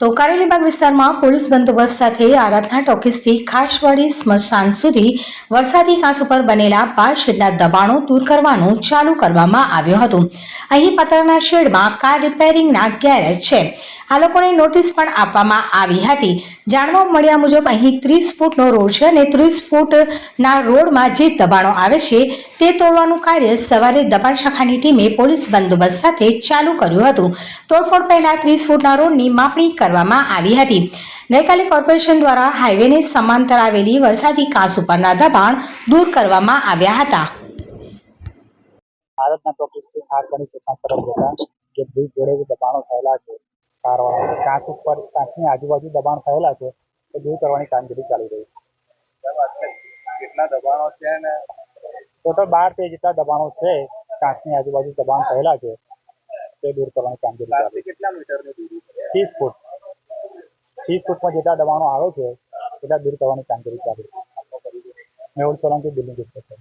તો કારેલીબાગ વિસ્તારમાં પોલીસ બંદોબસ્ત સાથે આરાધના ટોકીસથી ખાસવાડી સ્મશાન સુધી વરસાદી કાંસ ઉપર બનેલા શેડના દબાણો દૂર કરવાનું ચાલુ કરવામાં આવ્યું હતું. અહીં પતરાના શેડમાં કાર રિપેરિંગના ગેરેજ છે. આ લોકોને નોટિસ પણ આપવામાં આવી હતી. જાણવા મળ્યા મુજબ અહીં ત્રીસ ફૂટનો રોડ છે અને ત્રીસ ફૂટના રોડમાં જે દબાણો આવે છે તે તોડવાનું કાર્ય સવારે દબાણ શાખાની ટીમે પોલીસ બંદોબસ્ત સાથે ચાલુ કર્યું હતું. તોડફોડ પહેલા ત્રીસ ફૂટના રોડની માપણી કરવામાં આવી હતી. ગઈકાલે કોર્પોરેશન દ્વારા હાઈવેને સમાંતર આવેલી વરસાદી કાસ ઉપરના દબાણ દૂર કરવામાં આવ્યા હતા. ભારતના ટોકીસથી ખાસ અને શોષણ તરફ જતા જે બ્રિજ જોડે જે દબાણો થયેલા છે. કારવાળા કાંસ ઉપર કાંસની આજુબાજુ દબાણ થયેલા છે એ દૂર કરવાની કામગીરી ચાલી રહી છે. કેટલા દબાણો છે ને? ટોટલ બાર તેર જેટલા દબાણો છે કાંસની આજુબાજુ દબાણ થયેલા છે તે દૂર કરવાની કામગીરી ચાલી કેટલા મીટરની દૂરી ત્રીસ ફૂટ. ત્રીસ ફૂટમાં જેટલા દબાણો આવે છે એટલા દૂર કરવાની કામગીરી ચાલુ છે. Mehul Solanki building inspector